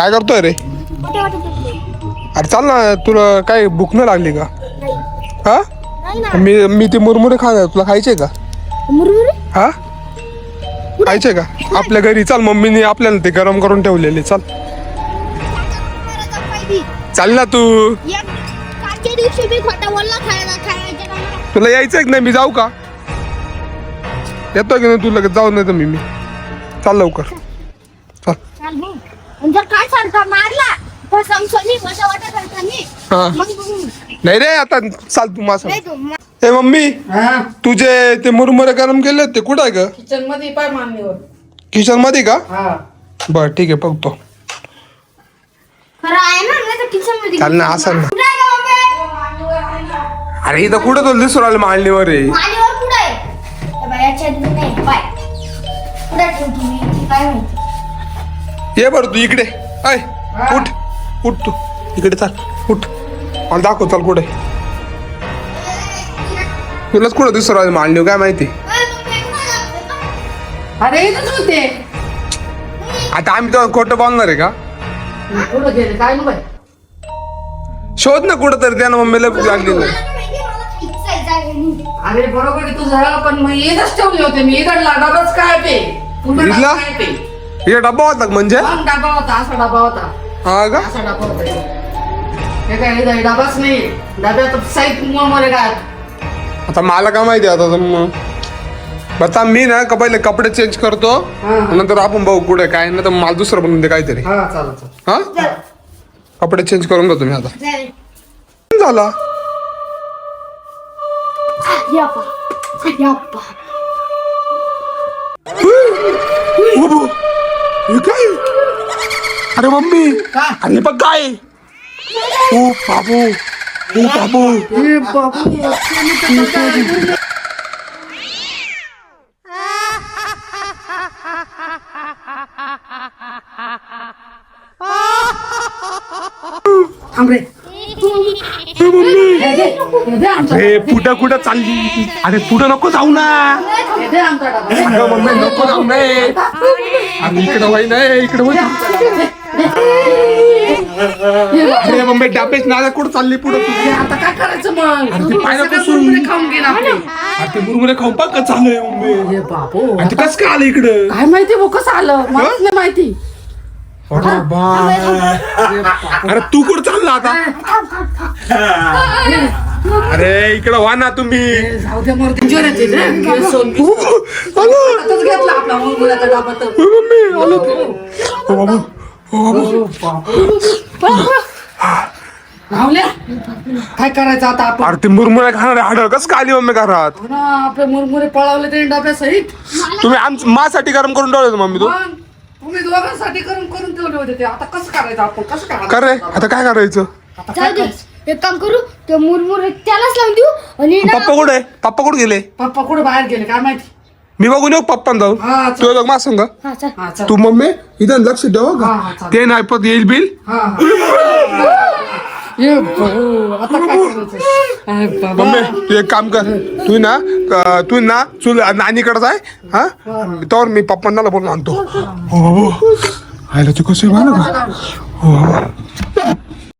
काय करतोय रे. अरे चाल ना तुला काय भूक नाही लागली का? हा? नाही ना मी मी ते मुरमुरे खाणार तुला खायचे का? मुरमुरे? हा? खायचे का? आपल्या घरी चाल मम्मीने आपल्याला ते गरम करून ठेवलेले चाल. चाल ना तू. तुला यायचं की नाही? मी जाऊ का? येतो की नाही तू लगेच? जाऊ नाही तर मी मी. चाल लवकर. चाल. जर काय सारखा मारला. तर समसोनी कसं वाटत असतानी हा. मग बघू. नाही रे आता चाल तू माझा नाही तो मा- ए मम्मी. हा? तुझे ते मुरमुरे गरम केले ते कुठं आहे ग? किचनमध्ये पाय मांडणीवर किचनमध्ये का? हा. बर ठीक आहे बघतो. खरं आहे ना नाही तर किचनमध्ये चाल ना असं ना. कुठं आहे गं मम्मी? अरे इथं कुठं तुला दिसून राहिलं मांडणीवर रे? मालीवर कुठं आहे? त्या बायाच्या आत नाही पाय. कुठं ठेव तुम्ही ती काय माहिती ये बरं तू इकडे. ऐ उठ. उठ तू. इकडे चाल. उठ. मला दाखव चाल कुठे. तुलाच कुठं राहिलं मांडणीवर काय माहिती? अरे इथंच होते. आता आम्ही तर खोटं बोलणार आहे का? कुठं गेले? काय नु बाई शोध ना कुठं तरी त्यानं मम्मीला लागली नाही अरे बरोबर आहे तुझं पण मग इथंच ठेवले होते मी. इकडला डबाच काय ते? पूर्ण इथला? काय ते? हे डब्बा होता का म्हणजे? डबा होता असा डबा होता. हा का? असा डबा होता. हे. हे काय डबाच नाही. डब्यात साईट मुळे काय आता मला काय माहिती आता तर मग. बरं थांब, मी ना का पहिले कपडे चेंज करतो हा. नंतर आपण बघू कुठे काय नाही तर मला दुसरं बनवून दे काहीतरी. हा हा? कपडे चेंज करून घेतो मी आता. झाला? बाबू, हे काय अरे मम्मी काय? अरे बघ काय ओ बाबू ओ बाबू थांब रे हे मम्मी हे दे, हे हे पुढं कुठं चालली? अरे पुढं नको जाऊ ना. हे अगं मम्मी नको जाऊ नये. अरे इकडं वय नाही इकडं वय. अरे मम्मी डाबेच ना कुठं चालली पुढं तू? हे आता काय करायचं मग? अरे ते खाऊन गेला अरे ते मुरमुरे खाऊन पा का चाललंय मम्मी हे बापू ते कसं काय आलं इकडं? काय माहिती भाऊ कसं आलं? मलाच नाही माहिती. अरे बाय. अरे तू कुठं चालला आता? अरे इकडं व्हा ना तुम्ही. जाऊ दे मरते. जोर येते रे. केस सोन बिस. आलो. आताच घेतला आपला मुरमुऱ्याचा डबा तर. ओ मम्मी आलो. ते ओ बाबू. ओ बाबू. राहुल्या काय करायचं आता आपण? अरे ते मुरमुरे खाणार हाडळ कसं काय आली मम्मी घरात? हो ना आपले मुरमुरे पळवले तरी डब्यासहित. तुम्ही आमचं माझ्यासाठी गरम करून ठेवलं होतं मम्मी तू. मग? तुम्ही दोघांसाठी करून करून ठेवले होते ते. आता कसं करायचं आपण? कसं करायचं? कर रे. आता काय करायचं? आता काय जाऊ दे. करायचं? एक काम करू. ते मुरमुरे त्यालाच लावून देऊ. आणि ना पप्पा कुठे पप्पा कुठे गेले? पप्पा कुठे बाहेर गेले काय माहिती? मी बघून येऊ पप्पा जाऊन? हा चल. तू बघ माझ सांग? हा चल. हा चल. तू मम्मी इथं लक्ष ठेव हा, हा, का चालेल. ते नाही पण येईल बिल. हा हा. ये भाऊ, आता काय करायचं? अरे बाबा. मम्मी तू एक काम कर. तू ना अं, तू ना चुल नानीकडे जाय हा? तर मी पप्पांना बोलून आणतो. हो. बाबू आयला तू कसं आहे का हो बाबू